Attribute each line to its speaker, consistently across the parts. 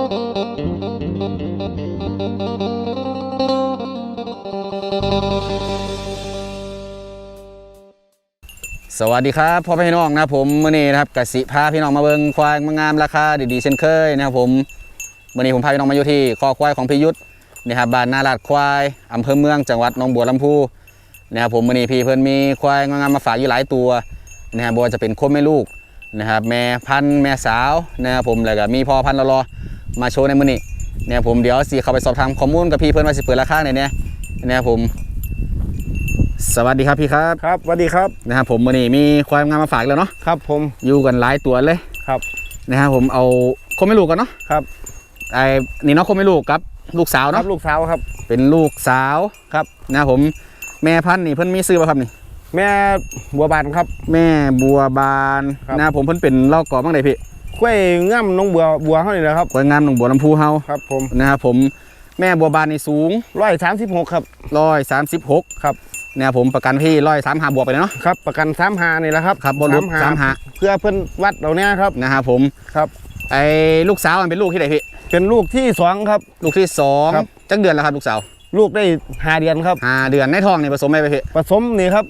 Speaker 1: สวัสดีครับพ่อพี่น้องนะผมมื่อนี้นะครับกสิพาพี่น้องมาเบิงควายมางามราคาดีๆเช่นเคยนะครับผมมื่อนี้ผมพาพี่น้องมาอยู่ที่คอควายของพิยุทธนะครับบ้านนาลาดควายอำเภอเมืองจังหวัดหนองบัวลำพูนะครับผมมื่อนี้พี่เพิ่นมีควายงามมาฝากอยู่หลายตัวนะครับบัวจะเป็นโคแม่ลูกนะครับแม่พันแม่สาวนะครับผมแล้วก็มีพ่อพันละรอ มาโชว์ในมื่อนี้นะครับผมเดี๋ยวสิเข้าไปสอบถามข้อมูลกับพี่เพิ่นว่าสิเปิดราคาไหนเนี่ยนะครับผม สวัสดีครับพี่ครับ
Speaker 2: ครับสวัสดีครับ
Speaker 1: นะครับผมมื่อนี้มีควายงามมาฝากแล้วเนาะ
Speaker 2: ครับ ผม
Speaker 1: อยู่กันหลายตัวเลย
Speaker 2: ครับ
Speaker 1: นะครับผมเอาคนไม่ลูกก่อนเนาะ
Speaker 2: ครับ
Speaker 1: ไอ้นี่เนาะคนไม่ลูกกับลูกสาว
Speaker 2: ครั
Speaker 1: เนาะ
Speaker 2: บลูกสาวครับ
Speaker 1: เป็นลูกสาว
Speaker 2: ครับ
Speaker 1: นะครับผมแม่พันธุ์นี่เพิ่นมีซื้อป่ะครับนี่
Speaker 2: แม่บัวบานครับ
Speaker 1: แม่บัวบาน
Speaker 2: ครับ
Speaker 1: นะครับผมเพิ่นเป็นเล่ากอบ้างเลยพี่
Speaker 2: กล้วยง่ำน้องบัวบัวเขานี่แหละครับ
Speaker 1: ควายงามหนองบัวลำพูเฮา
Speaker 2: ครับผม
Speaker 1: นะครับผมแม่บัวบานนี่สูง
Speaker 2: ร้อยสามสิบหกครับ
Speaker 1: ร้อยสามสิบหก
Speaker 2: ครับ
Speaker 1: นะครับผมประกันที่ร้อยสามหาบวกไปเลยเนาะ
Speaker 2: ครับ ประกันสามหานี่แหละครับ
Speaker 1: ครับบนรุษสามหา
Speaker 2: เพื่อเพิ่นวัดเราเนี้ยครับ
Speaker 1: นะครับผม
Speaker 2: ครับ
Speaker 1: ไอ้ลูกสาวมันเป็นลูกที่ไหนพี่
Speaker 2: เป็นลูกที่สองครับ
Speaker 1: ลูกที่สอง
Speaker 2: ครับ
Speaker 1: จักเดือนแล้วครับลูกสาว
Speaker 2: ลูกได้หาเดือนครับ
Speaker 1: ห้าเดือนในท้องนี่ผสมไหมพี่
Speaker 2: ผสมนี่ครับ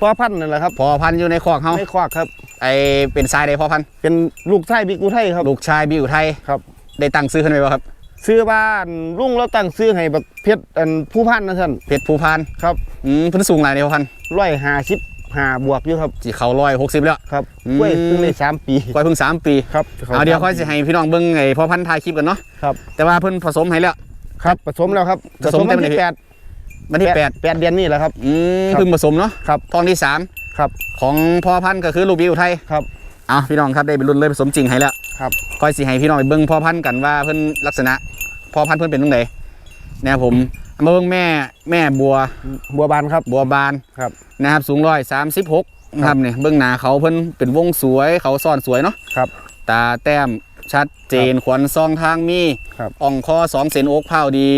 Speaker 2: พ่อพันธุ์นั่นแหละครับ
Speaker 1: พอพันธุ์อยู่ในคอกเฮา
Speaker 2: ไม่ควักครับ
Speaker 1: ไอเป็นทรายใดพอพันธุ์
Speaker 2: เป็นลูกไส้บิกุไทยครับ
Speaker 1: ลูกชายบิวไทย
Speaker 2: ครับ
Speaker 1: ได้ตั้งซื้อขึ้นไปบ่ครับ
Speaker 2: ซื้อบ้านลุงแล้วตั้งซื้อให้บักเพชรอันผู้พันนะท่าน
Speaker 1: เพชรภูพาน
Speaker 2: ครับ
Speaker 1: อืมเพิ่นสูงหลายในพอพันธุ์
Speaker 2: ร้อยหาสิบหาบวกอยู่ครับ
Speaker 1: สิเขาร้อยหกสิบแล้ว
Speaker 2: ครับ
Speaker 1: อืม
Speaker 2: กล้วยเพิ่งได้สามปี
Speaker 1: กอยเพิ่งสามปี
Speaker 2: ครับ
Speaker 1: เอาเดี๋ยวค่อยสิให้พี่น้องเบิ่งไอ้พอพันธุ์ถ่ายคลิปกันเนาะ
Speaker 2: ครับ
Speaker 1: แต่ว่าเพิ่นผสมให้แล้ว
Speaker 2: ครับผสมแล้วครับ
Speaker 1: ผสม
Speaker 2: วัน
Speaker 1: เต็ม
Speaker 2: ที่
Speaker 1: เลย
Speaker 2: แปด
Speaker 1: วันที่แปด
Speaker 2: แปดเดือนนี่แหละครับ
Speaker 1: อืม
Speaker 2: ครับ
Speaker 1: เพิ่งผสมเนาะ
Speaker 2: ครับ
Speaker 1: ท้องที่สาม
Speaker 2: ครับ
Speaker 1: ของพอพันธุ์ก็คือลูกบิวไทย
Speaker 2: ครับ
Speaker 1: เอาพี่น้องครับได้เป็นรุ่นเลยผสมจริงให้แล้ว
Speaker 2: ครับ
Speaker 1: ค่อยสิให้พี่น้องไปเบิ่งพอพันธุ์กันว่าเพิ่นลักษณะพอพันธุ์เพิ่นเป็นจังไดนะครับผมมาเบิ่งแม่แม่บัว
Speaker 2: บัวบานครับ
Speaker 1: บัวบาน
Speaker 2: ครับ
Speaker 1: นะครับสูงร้อยสามสิบหกนะครับเนี่ยเบื้องหน้าเขาเพิ่นเป็นวงสวยเขาซ่อนสวยเนาะ
Speaker 2: ครับ
Speaker 1: ตาแต้มชัดเจนขวัญซองทางมี
Speaker 2: ครับ
Speaker 1: อ่องคอสองเซนโอกเผาดี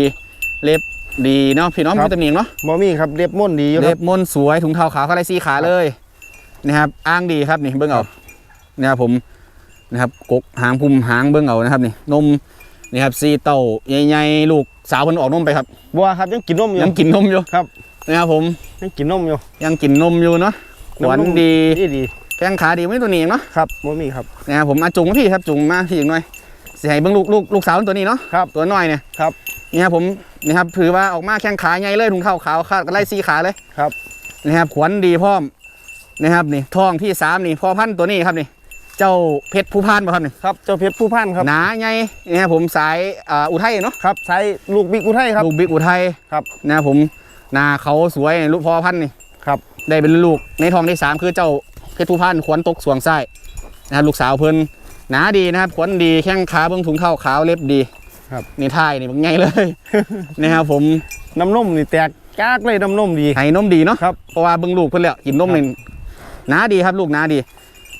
Speaker 1: เล็บ ดีเนาะพี่น้อง
Speaker 2: ครับ
Speaker 1: มีตำหนิเนาะ
Speaker 2: บอมี่ครับเรียบม่วนดีอยู่ค
Speaker 1: เล็
Speaker 2: รับบ
Speaker 1: มนสวยถุงเท้าขาวข้าไรซี่ขาเลยนะครับอ้างดีครับนี่เบื้องเอานะครับผมนะครับกกหางพุ่มหางเบื้องเอานะครับนี่นมนี่ครับซีเต้าใหญ่ๆลูกสาวเพิ่นออกนมไปครับ
Speaker 2: บัวครับยังกินนมอยู่
Speaker 1: ยังกินนมอยู่
Speaker 2: ครับ
Speaker 1: นะครับผม
Speaker 2: ยังกินนมอยู่
Speaker 1: ยังกินนมอยู่เนาะขวัญ
Speaker 2: นม
Speaker 1: ดี
Speaker 2: ดีดี
Speaker 1: แข้งขาดีไม่ตัวนี้เองเนาะ
Speaker 2: ครับบอมี่ครับ
Speaker 1: นะครับผมมาจุงมาพี่ครับจุงมาพี่อีกหน่อยสิให้เบิ่งลูกลูกลูกสาวตัวนี้เนาะ
Speaker 2: ครับ
Speaker 1: ตัวน้อยเนี่ย
Speaker 2: ครับ
Speaker 1: นี่ครับผม นี่ครับถือว่าออกมาแข้งขาใหญ่เลยถุงเท้าขาวคาดกันไล่ซีขาเลย
Speaker 2: ครับ
Speaker 1: นะครับ ขวัญดีพร้อมนะครับนี่ท้องที่สามนี่พ่อพันธุ์ตัวนี้ครับนี่ เจ้าเพชรผู้พันป่ะครับนี่
Speaker 2: ครับเจ้าเพชรผู้พันครับ
Speaker 1: หนาใหญ่นี่ครับผมสายอ่าอุทัยเนาะ
Speaker 2: ครับใช้ลูกบิ๊กอุทัยครับ
Speaker 1: ลูกบิ๊กอุทัย
Speaker 2: ครับ
Speaker 1: นะครับผมหนาเขาสวยลูกพ่อพันธุ์นี่
Speaker 2: ครับ
Speaker 1: ได้เป็นลูกในท้องที่สามคือเจ้าเพชรผู้พันธุ์ขวัญตกสวงไส้นะครับลูกสาวเพิ่นหนาดีนะครับขวัญดีแข้งขาเบิ่งถุงเท้าขาวเล็บดี
Speaker 2: ครับ
Speaker 1: นี่ท่ายนี่มันไงเลยนะครับผม
Speaker 2: น้ำนมนี่แตกกากเลยน้ำนมดี
Speaker 1: ให้นมดีเนาะ
Speaker 2: ครับ
Speaker 1: เพราะว่าเบิ่งลูกเพิ่นแล้วกินนมนี่หนาดีครับลูกหนาดี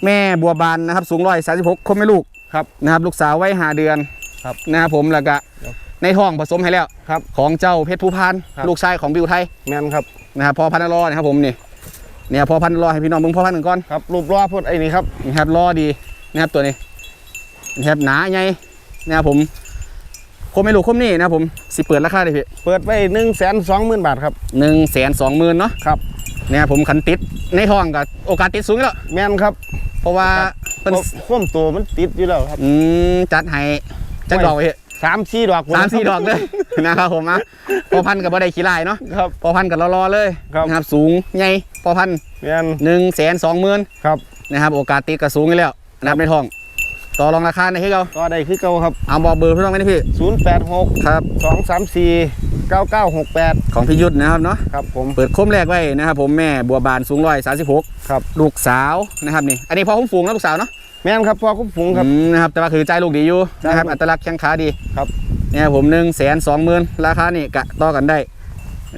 Speaker 1: แม่บัวบานนะครับ สูงร้อยสาสิบหกคนไม่ลูก
Speaker 2: ครับ
Speaker 1: นะครับ ลูกสาวไว้หาเดือน
Speaker 2: ครับ
Speaker 1: นะครับผมแล้วก็
Speaker 2: ครับ
Speaker 1: ในท้องผสมให้แล้ว
Speaker 2: ครับ
Speaker 1: ของเจ้าเพชรผู้พัน
Speaker 2: ครับ
Speaker 1: ลูกชายของบิวไทย
Speaker 2: แมนครับ
Speaker 1: นะครับพ่อพันธุ์รอนะครับผมนี่เนี่ยพ่อพันธุ์รอให้พี่น้องเบิ่งพ่อพันธุ์กันก่อน
Speaker 2: ครับรูปรอพดไอ้นี่ครับ
Speaker 1: นะครับรอดีนะครับตัวนี้นะครับหนาใหญ่นะครับผม คมไม่ลูกคมนี่นะครับผมสิเปิดราคาเลยพี่
Speaker 2: เปิดไปหนึ่งแสนสองหมื่นบาทครับ
Speaker 1: หนึ่งแสนสองหมื่นเนาะ
Speaker 2: ครับ
Speaker 1: เนี่ยผมขันติดในท้องกับโอกาสติดสูงอยู่แล้ว
Speaker 2: แมนครับ
Speaker 1: เพราะว่าเป็น
Speaker 2: ข้อมตัวมันติดอยู่แล้วครับ
Speaker 1: อืมจัดให้จักดอกไปเถอะ
Speaker 2: สามสี่ดอก
Speaker 1: สามสี่ดอกเลยนะครับผมนะพอพันธุ์กับบ่ได้ขี้ลายเนาะ
Speaker 2: ครับ
Speaker 1: พอพันธุ์กับรอๆเลย
Speaker 2: ครับ
Speaker 1: นะครับสูงใหญ่พอพันธุ์
Speaker 2: แมน
Speaker 1: หนึ่งแสนสองหมื่น
Speaker 2: ครับ
Speaker 1: นะครับโอกาสติดกับสูงอยู่แล้วนะครับในท้อง ต่อรองราคาในที่เรา
Speaker 2: ก็ได้คือเก่าครับ
Speaker 1: เอาบอกเบอร์พี่น้องไหมนะพี่
Speaker 2: ศูนย์แปดหก
Speaker 1: ครับ
Speaker 2: สองสามสี่เก้าเก้าหกแปด
Speaker 1: ของพี่ยุทธนะครับเนาะ
Speaker 2: ครับผม
Speaker 1: เปิดคมแรกไว้นะครับผมแม่บัวบานสูงร้อยสามสิบหก
Speaker 2: ครับ
Speaker 1: ลูกสาวนะครับนี่ อันนี้พ่อคุ้มฝูงนะลูกสาวเนาะ
Speaker 2: แมนครับพ่อคุ้มฝูงครับ
Speaker 1: อืมนะครับแต่ว่าคือใจลูกดีอยู่
Speaker 2: ใช่
Speaker 1: นะครับ
Speaker 2: ครับ
Speaker 1: อัตลักษณ์แข้งขาดี
Speaker 2: ครับ
Speaker 1: เนี่ยผมหนึ่งแสนสองหมื่นราคานี่กะต่อกันได้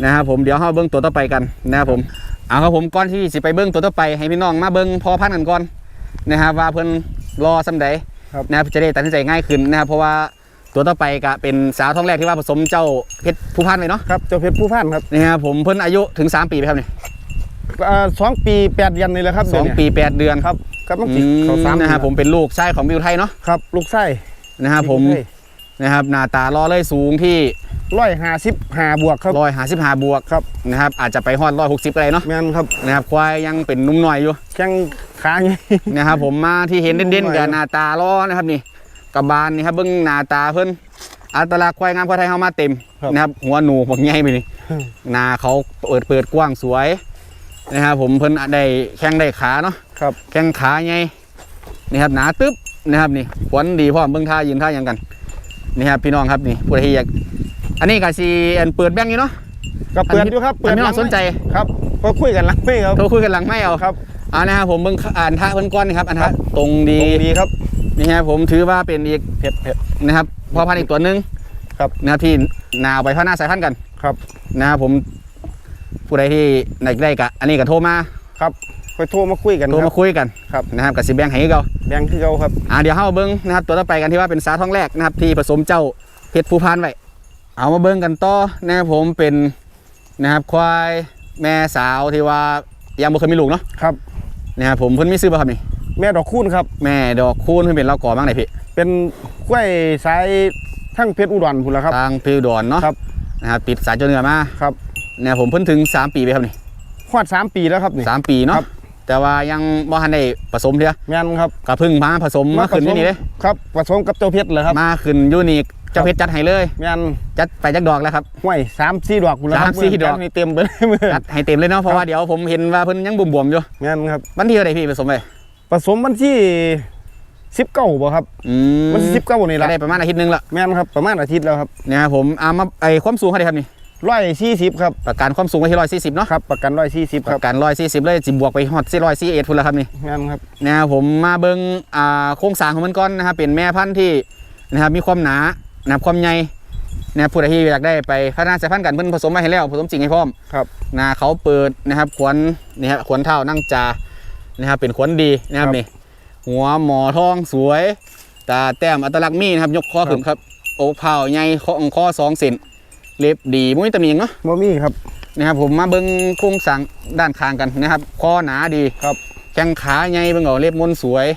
Speaker 1: นะครับผมเดี๋ยวเราเบิ้งตัวต่อไปกันนะครับผมเอาครับผมก่อนที่สิไปเบิ้งตัวต่อไปให้พี่น้องมาเบิ้งพอพันธุ์กันก่อนนะครับว่าเพิ่น รอสำใด
Speaker 2: ครับ
Speaker 1: นะครับจะได้ตัดสินใจง่ายขึ้นนะครับเพราะว่าตัวต่อไปกะเป็นสาวท้องแรกที่ว่าผสมเจ้าเพชรผู้พันธุ์เลยเนาะ
Speaker 2: ครับเจ้าเพชรผู้พันครับ
Speaker 1: นะครับผมเพิ่นอายุถึง 3 ปีไหมครับเนี่ย
Speaker 2: เอ่อสองปีแปดเดือนนี่แหละครับ
Speaker 1: สอง
Speaker 2: เดี๋ยว
Speaker 1: ปีแปดเดือน
Speaker 2: นี้ครับกำลัง
Speaker 1: อื
Speaker 2: ติดเขาสาม
Speaker 1: มนะครับ ผมเป็นลูกชายของบิวไทยเนาะ
Speaker 2: ครับ ลูกไส้
Speaker 1: นะครับผม
Speaker 2: ลูกไส้
Speaker 1: นะครับหน้าตารอเลยสูงที่
Speaker 2: ร้อยห้าสิบห้าบวกครับ
Speaker 1: ร้อยห้าสิบห้าบวก
Speaker 2: ครับ
Speaker 1: นะครับอาจจะไปฮอดร้อยหกสิบอะไรเนาะ
Speaker 2: แม่นครับ
Speaker 1: นะครับควายยังเป็นหนุ่มหน่อยอยู่
Speaker 2: แข้งขาไง
Speaker 1: นะครับผมมาที่เห็นเด่นๆ
Speaker 2: หนุ่
Speaker 1: กับ
Speaker 2: มหน่อย
Speaker 1: หน้าตาล้อนะครับนี่กระบาลนี่ครับเบิ้งหน้าตาเพิ่นอัตลักษณ์ควายงามควายไทยเข้ามาเต็มนะครับหัวหนูบักใหญ่ไปนี่หน้าเขาเปิดเปิดกว้างสวยนะครับผมเพิ่นได้แข้งได้ขาเนาะ
Speaker 2: ครับ
Speaker 1: แข้งขาใหญ่นี่ครับหนาตึ๊บนะครับนี่ขวัญดีพร้อมเบิ้งท่ายืนท่าหยังกันนี่ครับพี่น้องครับนี่ผู้ใดที่อยาก อันนี้ก็สิอันเปิดแบงค์อยู่เนาะ
Speaker 2: ก็เปิดอยู่ครับ
Speaker 1: เปิดพี่น้องสนใจ
Speaker 2: ครับก็คุยกันหลังไม่ครับ
Speaker 1: โทรคุยกันหลังไม่เอา
Speaker 2: ครับ
Speaker 1: อ่านะครับผมเบิ่งอ่านท่าเพิ่นก้อนนะครับอันท่าตรงดี
Speaker 2: ตรงดีครับ
Speaker 1: นี่ฮะผมถือว่าเป็นอีก
Speaker 2: เผ็ดเผ็ด
Speaker 1: นะครับพอพันธุ์อีกตัวหนึง
Speaker 2: ครับ
Speaker 1: นะครับที่นาเอาไปพัฒนาสายพันธุ์กัน
Speaker 2: ครับ
Speaker 1: นะครับผมผู้ใดที่อยากได้กะอันนี้ก็โทรมา
Speaker 2: ครับค่อยโทรมาคุยกัน
Speaker 1: โทร
Speaker 2: ครั
Speaker 1: มา
Speaker 2: บ
Speaker 1: คุยกัน
Speaker 2: ครับ
Speaker 1: นะครับกับสิแบงค์ให้เรา
Speaker 2: แบงค์คือเขาครับ
Speaker 1: อ่าเดี๋ยวเฮามาเบิ่งนะครับตัวต่อไปกันที่ว่าเป็นสาทองแรกนะครับที่ผสมเจ้าเพชรภูพานไว้ เอามาเบิ่งกันต่อนะครับผมเป็นนะครับควายแม่สาวที่ว่ายังบ่เคยมีลูกเนาะ
Speaker 2: ครับ
Speaker 1: นะครับผมเพิ่นมีซื้อบ่ครับนี่
Speaker 2: แม่ดอกคูณครับ
Speaker 1: แม่ดอกคูณเพิ่นเป็นเล่าก่อบ้างไหนพี่
Speaker 2: เป็นกล้วยสายทั้งเพชรอุดรพุ่นละครับ
Speaker 1: ทางพิวดอนเนาะ
Speaker 2: ครับ
Speaker 1: นะครับติดสายเจ้าเนื้อมา
Speaker 2: ครับ
Speaker 1: เนี่ยผมเพิ่นถึง 3 ปีไปครับนี่
Speaker 2: ฮอดสามปีแล้วครับนี่
Speaker 1: สามปีเนาะ
Speaker 2: ครับ
Speaker 1: แต่ว่ายังบ่ทันได้ผสมเท่า
Speaker 2: แม่นครับ
Speaker 1: ก็เพิ่งมาผสมมาขึ้น
Speaker 2: ผส
Speaker 1: ที่นี่เลย
Speaker 2: ครับผสมกับเจ้าเพชรเลยครับ
Speaker 1: มาขึ้นอยูนิค เจ้าเพชรจัดให้เลย
Speaker 2: แม่น
Speaker 1: จัดไปจักดอกแล้วครับ
Speaker 2: ห้วยสามสี่ดอกพุ่นละครับ
Speaker 1: สามสี่ดอก
Speaker 2: นี่เต็มไปเลยมือ
Speaker 1: จัดให้เต็มเลยเนาะเพราะว่าเดี๋ยวผมเห็นว่าเพิ่นยังบวมๆอยู่
Speaker 2: แม่นครับ
Speaker 1: วันที่เท่าไหร่พี่ผสมไป
Speaker 2: ผสมวันที่สิบเก้าบ่ครับ
Speaker 1: อืม
Speaker 2: วันที่สิบเก้านี่
Speaker 1: ก็
Speaker 2: ละ
Speaker 1: ได้ประมาณอาทิตย์หนึงละ
Speaker 2: แม่นครับประมาณอาทิตย์แล้วครับ
Speaker 1: เนี่ยครับผมเอามาไอ้ความสูงเท่าไหร่ครับนี่
Speaker 2: ร้อยสี่สิบครับ
Speaker 1: ประกันความสูงไว้ที่140เนาะ
Speaker 2: ครับประกันร้อยสี่สิบ
Speaker 1: ป
Speaker 2: ครับ
Speaker 1: ระกัน140เลยสิบวกไปฮอด441พุ่นละครับนี่
Speaker 2: แม่นครับ
Speaker 1: นะครับผมมาเบิงอ่าโครงสร้างของมันก่อนนะครับเป็นแม่พันธุ์ที่นะครับมีความหนา นะครับความใหญ่นะครับผู้ใดที่อยากได้ไปพัฒนาสายพันธุ์กันเพิ่นผสมมาให้แล้วผสมจริงให้พร้อม
Speaker 2: ครับ
Speaker 1: นะเขาเปิดนะครับขวัญนี่ครับขวัญเท่านั่งจานะครับเป็นขวัญดีนะครับ นี่หัวหมอทองสวยตาแต้มอัตลักษณ์มีนะครับยกคอขึ้นครับอกเผาใหญ่คอองคอสองเซนเล็บดีมุ้ยตะมีหยังเนาะ
Speaker 2: บ่มีครับ
Speaker 1: นะครับผมมาเบิ้งโครงสร้างด้านข้างกันนะครับคอหนาดี
Speaker 2: ครับ
Speaker 1: แข้งขาใหญ่เบิ่งเอาเล็บมนสวย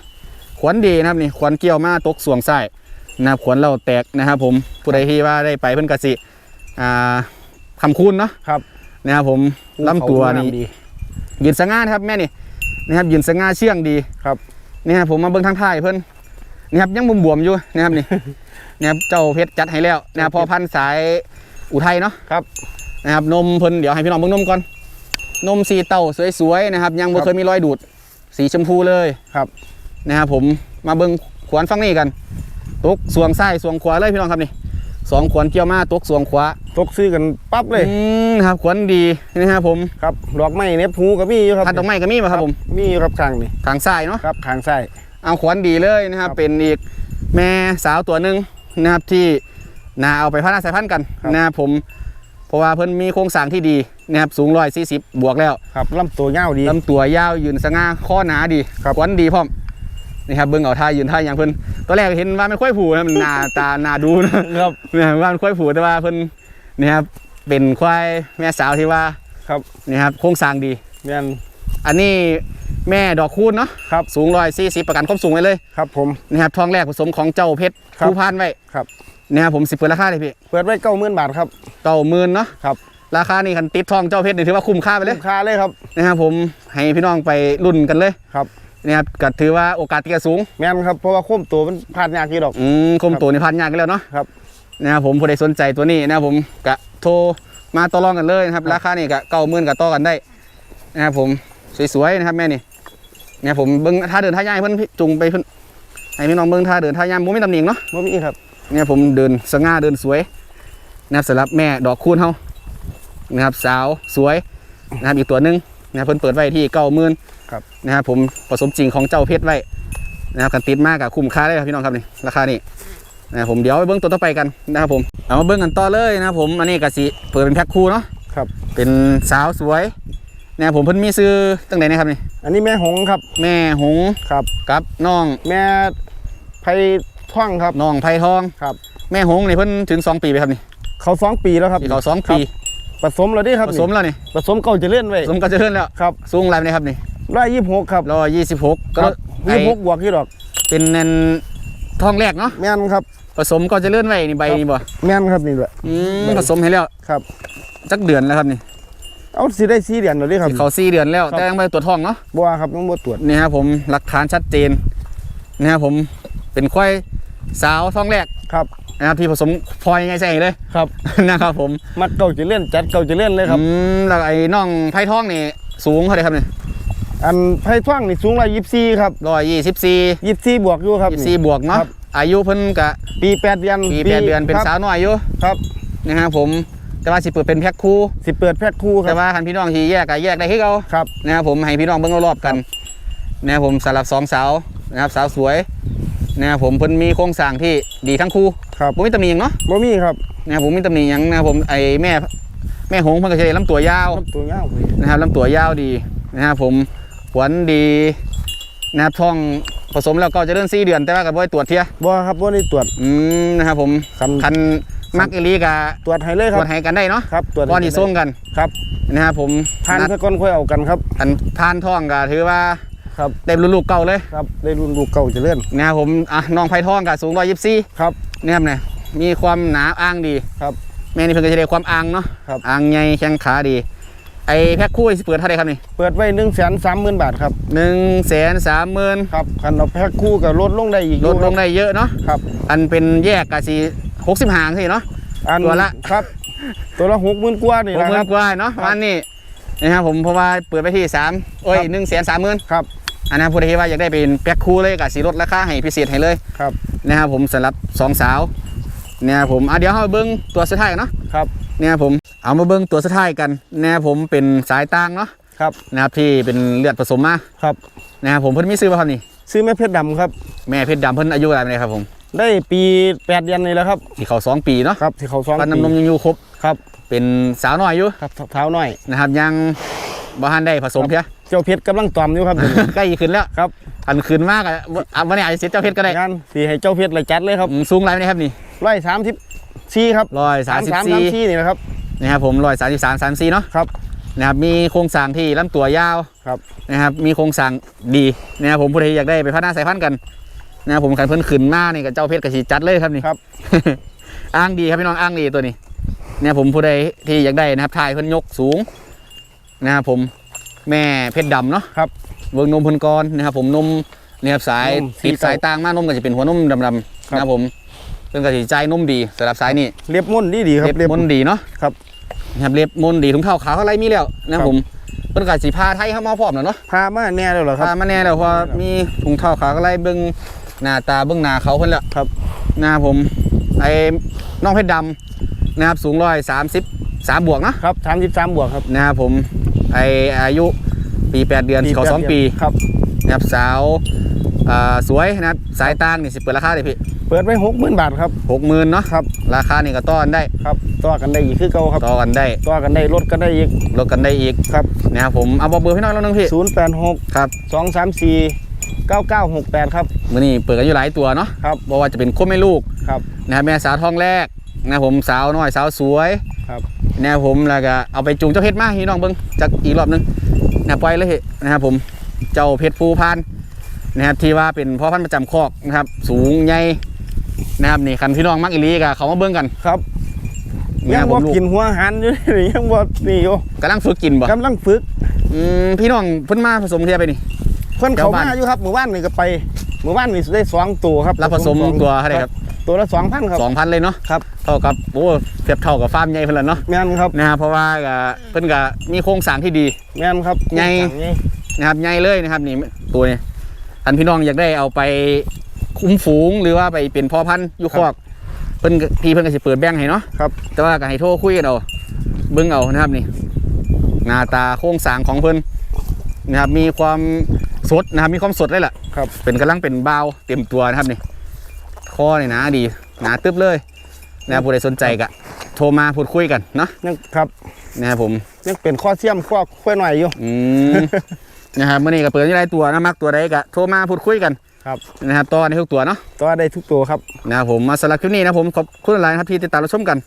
Speaker 1: ขวัญดีนะครับนี่ขวัญเกี่ยวมาตกสวงไส้ นะครับขวัญเราแตกนะครับผมผู้ใดที่ว่าได้ไปเพิ่นกสิอ่าคำคูณเนาะ
Speaker 2: ครับ
Speaker 1: นะครับผมลำตัวนี่
Speaker 2: ดี
Speaker 1: ยืนสง่านะครับแม่นี่นะครับยืนสง่าเชื่องดี
Speaker 2: ครับ
Speaker 1: นี่ครับผมมาเบิ่งทางท้ายเพิ่นนี่ครับยังบวมๆอยู่นะครับนี่นะครับเจ้าเพชรจัดให้แล้วนะครับพอพันธุ์สายอุทัยเนาะ
Speaker 2: ครับ
Speaker 1: นะครับนมเพิ่นเดี๋ยวให้พี่น้องเบิ่งนมก่อนนมสีเต้าสวยๆนะครับ ยังบ่
Speaker 2: ครับ
Speaker 1: เคยมีรอยดูด สีชมพูเลย
Speaker 2: ครับ
Speaker 1: นะครับผมมาเบิ่งขวานฟังนี่กัน ตกสวงซ้ายสวงขวาเลยพี่น้องครับนี่สองขวานเกี่ยวมาตกสวงขวา
Speaker 2: ตกซื้อกันปั๊บเลย
Speaker 1: อืมครับขวานดีนะครับผม
Speaker 2: ครับดอกไม้เน็บหูก็มีอยู่ครับ
Speaker 1: พัดดอกไม้ก็มีป่ะครับผม
Speaker 2: มีอยู่ครับข้างนี่
Speaker 1: ทางซ้ายเนาะ
Speaker 2: ครับข้างซ้าย
Speaker 1: เอาขวานดีเลยนะครับ
Speaker 2: ครับ
Speaker 1: เป็นอีกแม่สาวตัวหนึ่งนะครับที่นาเอาไปพัฒนาสายพันธุ์กัน
Speaker 2: ครับ
Speaker 1: นะครับผมเพราะว่าเพิ่นมีโครงสร้างที่ดีนะครับสูงร้อยสี่สิบบวกแล้ว
Speaker 2: ครับลำตัวยาวดี
Speaker 1: ลำตัวยาวยืนสง่าข้อหนาดี
Speaker 2: ครับ
Speaker 1: ขวัญดีพร้อม นี่ครับเบิ่งเอาท่ายืนท่าอย่างเพิ่นตอนแรกเห็นว่ามันค่อยผูนะมันหน้าตาหน้าดูนะครับเนี่ยว่ามันค่อยผูแต่ว่าเพิ่นนี่ครับเป็นควายแม่สาวที่ว่า
Speaker 2: ครับ
Speaker 1: นี่ครับโครงสร้างดี
Speaker 2: แม่น
Speaker 1: อันนี้แม่ดอกคูณเนาะ
Speaker 2: ครับ
Speaker 1: สูงร้อยสี่สิบประกันความสูงไว้เลย
Speaker 2: ครับ ผม
Speaker 1: นี่ครับทองแรกผสมของเจ้าเพชร
Speaker 2: ครับ
Speaker 1: ผู้พานไว้
Speaker 2: ครับ
Speaker 1: นี่ครับผมสิเปิดราคาเลยพี่
Speaker 2: เปิดไว้เก้าหมื่นบาทครับ
Speaker 1: เก้าหมื่นเนาะ
Speaker 2: ครับ
Speaker 1: ราคานี่คันติดทองเจ้าเพชรนี่ถือว่าคุ้มค่าไปเลย
Speaker 2: ลูกค้าเลยครับ
Speaker 1: นะครับผมให้พี่น้องไปรุ่นกันเลย
Speaker 2: ครับ
Speaker 1: นี่ครับก็ถือว่าโอกาสที่จะสูง
Speaker 2: แม่นครับเพราะว่าโค้มตัวมันพลาดยากกี่ดอก
Speaker 1: อืมคมตัวนี่พันยากกันแล้วเนาะ
Speaker 2: ครับ
Speaker 1: นะครับผมผู้ใดสนใจตัวนี้นะครับผมกะโทรมาต่อรองกันเลยนะครับ
Speaker 2: ครับ
Speaker 1: ราคานี่กะเก้าหมื่นกับต่อกันได้นะครับผมสวยๆนะครับแม่นี่เนี่ยผมเบิ้งท่าเดินท่าย่างให้เพิ่นพี่จุงไปเพิ่นให้พี่น้องเบิ้งท่าเดินท่าย่างมุ้ไม่ตำหนิงเนาะ
Speaker 2: บ่มีครับ
Speaker 1: เนี่ยผมเดินสง่าเดินสวยนะครับสำหรับแม่ดอกคูณเฮานะครับสาวสวยนะครับอีกตัวหนึงนะครับเพิ่นเปิดไว้ที่เก้าหมื่น
Speaker 2: ครับ
Speaker 1: นะครับผมผสมจริงของเจ้าเพชรไว้นะครับกันติดมากกับคุ้มค่าเลยครับพี่น้องครับนี่ราคานี่นะครับผมเดี๋ยวไปเบิ้งตัวต่อไปกันนะครับผมเอามาเบิ้งกันต่อเลยนะครับผมอันนี้กสิเปิดเป็นแพ็คคู่เนาะ
Speaker 2: ครับ
Speaker 1: เป็นสาวสวยนะครับผมเพิ่นมีซื้อตั้งแต่ไหนครับนี่
Speaker 2: อันนี้แม่หงส์ครับ
Speaker 1: แม่หงส์
Speaker 2: ครับ
Speaker 1: กับน้อง
Speaker 2: แม่ไผ่ท่องครับ
Speaker 1: น้องไผ่ทอง
Speaker 2: ครับ
Speaker 1: แม่หงส์นี่เพิ่นถึงสองปีไปครับนี่
Speaker 2: เขาสองปีแล้วครับ
Speaker 1: ที่เขาสองปี
Speaker 2: ผสมแล้วดิครับ
Speaker 1: ผสมแล้วนี่
Speaker 2: ผสมเก่าจะเลื่อนไว้
Speaker 1: ผสมก็จะเลื่อนแล้ว
Speaker 2: ครับ
Speaker 1: สูงไรนี่ครับนี่
Speaker 2: ร้อยยี่สิบหกครับ
Speaker 1: ร้อยยี่สิบหกก็
Speaker 2: ครับ
Speaker 1: ไอ้
Speaker 2: ยี่สิบหกบวกกี่ดอก
Speaker 1: เป็นนันท้องแรกเนาะ
Speaker 2: แม่นครับ
Speaker 1: ผสมก็จะเลื่อนไว้นี่ใบนี่บ่
Speaker 2: แม่นครับนี่แหละ
Speaker 1: อืมผสมให้แล้ว
Speaker 2: ครับ
Speaker 1: จักเดือนแล้วครับนี่
Speaker 2: เอาสิได้สี่เดือนแล้วเด้ครับ
Speaker 1: สิเขาสี่เดือนแล้ว
Speaker 2: ครับ
Speaker 1: แต่ยังไม่ได้ตรวจท้องเนาะ
Speaker 2: บ่ครับต้องบ่ตรวจ
Speaker 1: นี่ครับผมหลักฐานชัดเจนนะครับผมเป็นควายสาวท้องแรก
Speaker 2: ครับ
Speaker 1: นะครับที่ผสมพลอยยังไงใส่เลย
Speaker 2: ครับ
Speaker 1: นะครับผม
Speaker 2: มัดเก่าจะเล่นจัดเก่าจะเล่นเลยครับ
Speaker 1: อืมแล้วไอ้น้องไผ่ท้องนี่สูงเท่าไหร่ครับเนี่ย
Speaker 2: อันไผ่ท่องนี่สูง124ครับ
Speaker 1: ร้อยยี่สิบสี่
Speaker 2: 24บวกอยู่ครับ
Speaker 1: ยี่สิบสี่บวกเนาะ
Speaker 2: ครับ
Speaker 1: อายุเพิ่นกะ
Speaker 2: ปี8เดือน
Speaker 1: ปีแปดเดือนเป็น
Speaker 2: ครับ
Speaker 1: สาวน้อยอยู่
Speaker 2: ครับ
Speaker 1: นะครับผมแต่ว่าสิเปิดเป็นแพ็คคู่
Speaker 2: สิเปิดแพ็คคู่ค
Speaker 1: แต่
Speaker 2: รับ
Speaker 1: ว่าคันพี่น้องที่แยกก็แยกได้ที่เขา
Speaker 2: ครับ
Speaker 1: นะครับผมให้พี่น้องเบิ่งรอบๆกันนะครับผมสำหรับสองสาวนะครับสาวสวยนะครับผมเพิ่นมีโครงสร้างที่ดีทั้งคู่
Speaker 2: ครับ
Speaker 1: ผมมีตำหนิหยังเนาะ
Speaker 2: บ่มีครับ
Speaker 1: นะครับผมมีตำหนิหยังนะครับผมไอ้แม่แม่หงส์เพิ่นก็จะได้ลำตัวยาว
Speaker 2: ตัวยาว
Speaker 1: นะครับลำตัวยาวดีนะครับผม ขวัญดีนะครับท้องผสมแล้วก็จะเริ่มสี่เดือนแต่ว่าก็บ่ได้ตรวจเทีย
Speaker 2: บ่ครับบ่ได้ตรวจ
Speaker 1: อืมนะครับผม
Speaker 2: คัน
Speaker 1: คันมักอีหลีก็
Speaker 2: ตรวจให้เลย
Speaker 1: ต
Speaker 2: ค
Speaker 1: ร
Speaker 2: รั
Speaker 1: ว
Speaker 2: บ
Speaker 1: จให้กันได้เนาะ
Speaker 2: ครับตรวจ
Speaker 1: ก่อนที่ส่งกัน
Speaker 2: ครับ
Speaker 1: นะครับผม
Speaker 2: ทาน
Speaker 1: นัด
Speaker 2: ซะก่อนค่อยเอากันครับ
Speaker 1: อันทานท้องก็ถือว่า
Speaker 2: ครับ
Speaker 1: เต็มลูกๆเก่าเลย
Speaker 2: ครับ ได้รุ่นลูกเก่าจะเลื่อน
Speaker 1: นะครับผมอะน้องไผ่ทองกับสูงร้อยยี่สิบสี่
Speaker 2: ครับ
Speaker 1: นะครับเนี่ยมีความหนาอ้างดี
Speaker 2: ครับ
Speaker 1: แม่นี่เพิ่งจะได้ความอ้างเนาะ
Speaker 2: ครับ
Speaker 1: อ้างใหญ่แข้งขาดี ไอ้แพ็คคู่สิเปิดเท่าไหร่ครับนี่
Speaker 2: เปิดไว้หนึ่งแสนสามหมื่นบาทครับ
Speaker 1: หนึ่งแสนสามหมื่น
Speaker 2: ครับคันเราแพ็คคู่กับลดลงได้อีก
Speaker 1: ลดลงได้เยอะเนาะ
Speaker 2: ครับ
Speaker 1: อันเป็นแยกกับสีหกสิบหางสิเนาะ
Speaker 2: อัน
Speaker 1: ตัวละ
Speaker 2: ครับตัวละหกหมื่นกว่านี่
Speaker 1: หก
Speaker 2: นะ
Speaker 1: หมื่
Speaker 2: ครั
Speaker 1: น
Speaker 2: บ
Speaker 1: กว่าเนาะ
Speaker 2: ครับ
Speaker 1: วันนี้นะครับผมเพราะว่าเปิดไปที่สามโอ้ย
Speaker 2: ครับ
Speaker 1: หนึ่งแสนสามหมื่น
Speaker 2: ครับ
Speaker 1: อันนั้นผู้ใดที่ว่าอยากได้เป็นแพ็คคู่เลยกับสีลดราคาให้พิเศษให้เลย
Speaker 2: ครับ
Speaker 1: นะครับผมสำหรับสองสาวนะครับผมอะเดี๋ยวเราเบิ้งตัวสุดท้ายกันเนาะ
Speaker 2: ครับ
Speaker 1: เนี่ยผมเอามาเบิ้งตัวสุดท้ายกันนะครับผมเป็นสายต่างเนาะ
Speaker 2: ครับ
Speaker 1: นะครับที่เป็นเลือดผสมมา
Speaker 2: ครับ
Speaker 1: นะครับผมเพิ่นมีซื้อป่ะครับนี่
Speaker 2: ซื้อแม่เพชรดำครับ
Speaker 1: แม่เพชรดำเพิ่นอายุอะไรครับผม
Speaker 2: ได้ปีแปดเดือนนี่แหล้วครับ
Speaker 1: ที่เขาสองปีเนาะ
Speaker 2: ครับที่เขาสอง
Speaker 1: ฟัน
Speaker 2: ปี
Speaker 1: น้ำนมยังอยู่ครบ
Speaker 2: ครับ
Speaker 1: เป็นสาวน้อยอยู่
Speaker 2: ครับเท้าหน่อย
Speaker 1: นะครับยังบ่ทันได้ผสม
Speaker 2: ครับ
Speaker 1: เพีย
Speaker 2: เจ้าเพชรกำลังตอมอยู่ครับ
Speaker 1: ใกล้ขึ้นแล้ว
Speaker 2: ครับ
Speaker 1: อันขึ้นมากอะอะวันนี้อาจจะเสียเจ้าเพชรก็ได้
Speaker 2: งานสีให้เจ้าเพชรเลยจัดเลยครับ
Speaker 1: อืมสูงไรไหมครับนี่
Speaker 2: ร้อยสามสิบ สี่ครับ
Speaker 1: ร้อยสามสิบ
Speaker 2: สาม
Speaker 1: สี่
Speaker 2: สี่นี่นะครับ
Speaker 1: นะครับผมร้อยสามสิบสามสามสี่เนาะ
Speaker 2: ครับ
Speaker 1: นะครับมีโครงสร้างที่ลำตัวยาว
Speaker 2: ครับ
Speaker 1: นะครับมีโครงสร้างดีนะครับผมผู้ใดอยากได้ไปพัฒนาสายพันธุ์กันนะครับผมกันเพิ่นขึ้นมานี่กับเจ้าเพชรกับสีจัดเลยครับนี่
Speaker 2: ครับ
Speaker 1: อ้างดีครับพี่น้องอ้างดีตัวนี้เนี่ยผมผู้ใดที่อยากได้นะครับถ่ายเพิ่นยกสูงนะครับผมแม่เพชรดำเนาะ
Speaker 2: ครับ
Speaker 1: เบิ่งนมเพิ่นก่อนนะครับผมนมเนี่ยครับสาย
Speaker 2: นมสี
Speaker 1: ติดสาย
Speaker 2: เก่า
Speaker 1: ต่างมากนมก็จะเป็นหัวนมดำๆ
Speaker 2: ครับ
Speaker 1: นะครับผม เพิ่นก็สิใจายนมดีสำหรับสายนี้
Speaker 2: เรียบม่นดีดีครับ
Speaker 1: เล็บมนดีเนาะ
Speaker 2: ครับ
Speaker 1: นะครับเล็บมนดีถุงเท้าขาวอะไรมีแล้วนะค
Speaker 2: ครั
Speaker 1: รับบผมเพิ่นก็สิพาไทยเข้ามาพร้อมแล้วเนาะ
Speaker 2: พามาแน่แล้วเหรอครับ
Speaker 1: พามาแน่แล้วเพอมีถุงเท้าขาวอะไรเบิ่งหน้าตาเบิ่งหน้าเขาเพิ่นแล้ว
Speaker 2: ครับ
Speaker 1: นะครับผมไอ้น้องเพชรดำนะครับสูงร้อยสามสิบสามบวกเนอะ
Speaker 2: ครับสามสิบสามบวกครับ
Speaker 1: นะครับผมไออายุปี8เดือนเขาสองปี
Speaker 2: ครับ
Speaker 1: นะครับสาว อ่าสวยนะครับสายต่างนี่สิเปิดราคาเลยพี่
Speaker 2: เปิดไว้หกหมื่นบาทครับ
Speaker 1: หกหมื่นเนาะ
Speaker 2: ครับ
Speaker 1: ราคานี่ก็ต้อนได้
Speaker 2: ครับต่อกันได้อีกคือเก่าครับ
Speaker 1: ต่อกันได้
Speaker 2: ต่อกันได้ลดกันได้อีก
Speaker 1: ลดกันได้อีก
Speaker 2: ครับ
Speaker 1: นะครับผมเอาบอกเบอร์พี่น้องแล้วนึงพี่
Speaker 2: ศูนย์แปดหก
Speaker 1: ครับ
Speaker 2: สองสามสี่เก้าเก้าหกแปดครับ
Speaker 1: มือนี้เปิดกันอยู่หลายตัวเนาะ
Speaker 2: ครับ
Speaker 1: บอกว่าจะเป็นโคมแม่ลูก
Speaker 2: ครับ
Speaker 1: นะครับแม่สาวท้องแรกนะครับผมสาวน้อยสาวสวย
Speaker 2: ครับ
Speaker 1: นะครับผมแล้วก็เอาไปจูงเจ้าเพชรมาให้น้องเบิ้งจากอีกรอบหนึงนะปล่อยเลยนะครับผมเจ้าเพชรภูพาน นะครับที่ว่าเป็นพ่อพันธุ์ประจำคอกนะครับ สูงใหญ่นะครับนี่คันพี่น้องมักอีหลีกับเขามาเบิ้งกัน
Speaker 2: ครับ
Speaker 1: นะ
Speaker 2: ยั
Speaker 1: ค
Speaker 2: ง
Speaker 1: รับผ
Speaker 2: บ่
Speaker 1: มลูก
Speaker 2: กินหัวหันอยู่นี่ยังบ่นี่อยู่
Speaker 1: กำลังฝึกกินบ่
Speaker 2: กำลังฝึก
Speaker 1: อืมพี่น้องเพิ่นมาผสมเทียไปนี่
Speaker 2: เพิ่น
Speaker 1: แถว
Speaker 2: เขา
Speaker 1: บ้าน
Speaker 2: มาอยู่ครับหมู่บ้านนี่ก็ไปหมู่บ้านนี่ได้สองตัวครับ
Speaker 1: รับผสม
Speaker 2: สอง
Speaker 1: ตัวเท่าไหร่ครับ
Speaker 2: ตัวละสองพันครับ
Speaker 1: สองพันเลยเนาะ
Speaker 2: ครับ
Speaker 1: เท่ากับโอ้เทียบเท่ากับฟาร์มใหญ่เพิ่นละเนาะ
Speaker 2: แม่นครับ
Speaker 1: นะครับเพราะว่าก็เพิ่นก็มีโครงสร้างที่ดี
Speaker 2: แม่นครับ
Speaker 1: ใหญ่
Speaker 2: สั่งใหญ่
Speaker 1: นะครับใหญ่เลยนะครับนี่ตัวนี้ ท่านพี่น้องอยากได้เอาไปคุ้มฝูงหรือว่าไปเป็นพ่อพันธุ์อยุคอกเพิ่นก็พี่เพิ่นก็สิเปิดแบ่งให้เนาะ
Speaker 2: ครับ
Speaker 1: แต่ว่าก็ให้โทรคุยกันเอาเบิ่งเอานะครับนี่หน้าตาโครงสร้างของเพิ่นนะครับมีความสดนะครับมีความสดเลยล่ะ
Speaker 2: ครับ
Speaker 1: เป็นกำลังเป็นบาวเต็มตัวนะครับนี่คอนี่หนาดีหนาตึ๊บเลยนะครับผู้ใดสนใจก็โทรมาพูดคุยกันเนาะ
Speaker 2: ยังครับ
Speaker 1: นะครับผม
Speaker 2: ยังเป็นข้อเสียมข้อค่อยหน่อยอยู่
Speaker 1: อืม นะครับมื่อนี้ก็เปิดที่ไรตัวนะมักตัวใดก็โทรมาพูดคุยกัน
Speaker 2: ครับ
Speaker 1: นะครับต่อในทุกตัวเนาะ
Speaker 2: ตัวได้ทุกตัวครับ
Speaker 1: นะครับผมมาสำหรับคลิปนี้นะผมขอบคุณหลายนะครับที่ติดตามรับชมกัน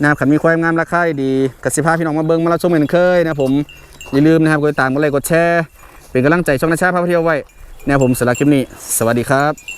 Speaker 1: นะครับขันมีความงามราคาดีกสิภาพี่น้องมาเบิ้งมารับชมกันเคยนะครับผมอย่าลืมนะครับกดติดตามกดไลค์กดแชร์เป็นกำลังใจช่องนาชาพาไปเที่ยวไว้นะครับผมสำหรับคลิปนี้ สวัสดีครับ